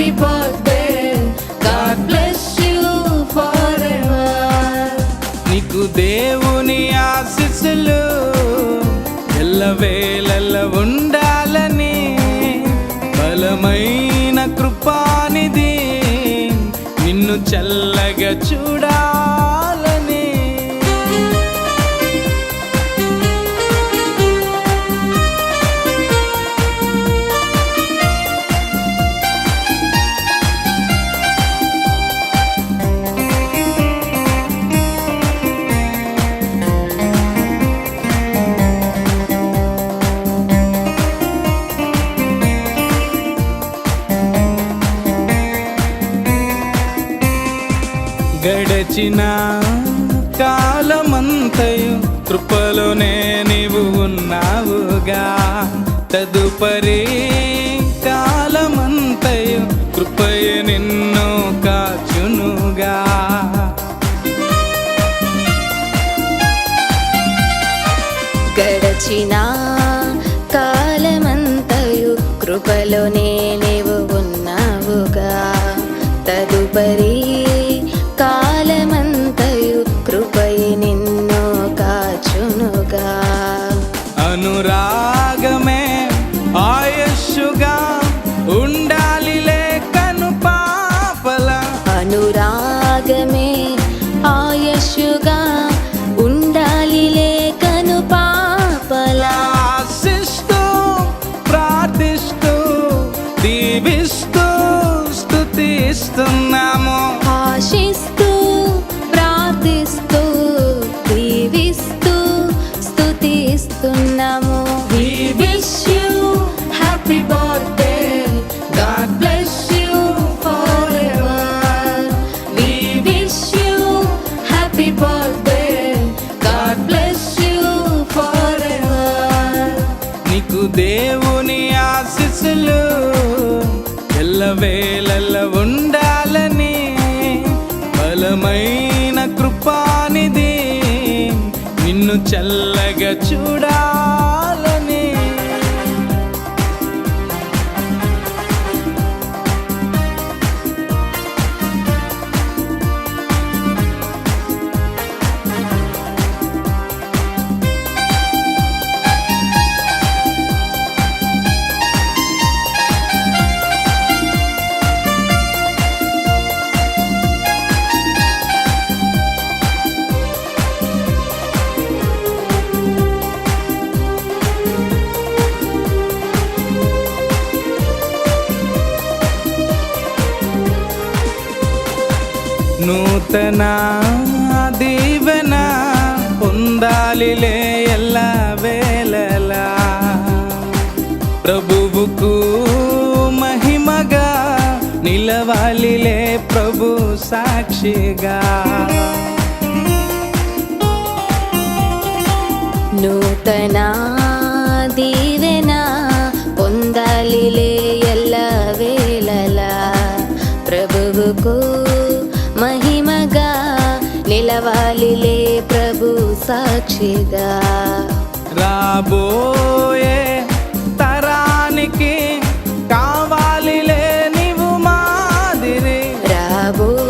Happy birthday. God bless you forever. నీకు దేవుని ఆశీస్సులు ఎల్లవేళల ఉండాలని బలమైన కృపానిది నిన్ను చల్లగా చూడాలని గడచిన కాలమంతయు కృపలోనే నీవు ఉన్నావుగా. తదుపరి కాలమంతయు కృపయ నిన్ను కాచునుగా. గడచిన స్తుతిస్తున్నాము ఆశిస్తూ ప్రార్థిస్తూ దీవిస్తూ స్తుతిస్తున్నాము. బలమైన కృపానిది నిన్ను చల్లగా చూడా. నూతన దీవెన పొందాలిలే ఎల్లా వేళలా. ప్రభువుకు మహిమగా నిలవాలిలే ప్రభు సాక్షిగా. నూతన దీవెన పొందాలిలే ఎల్ల వేళలా. ప్రభువుకు మహిమగా నిలవాలిలే ప్రభు సాక్షిగా. రాబోయే తరానికి కావాలిలే నీవు మాదిరి. రాబోయే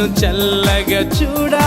నన్ను చల్లగా చూడా.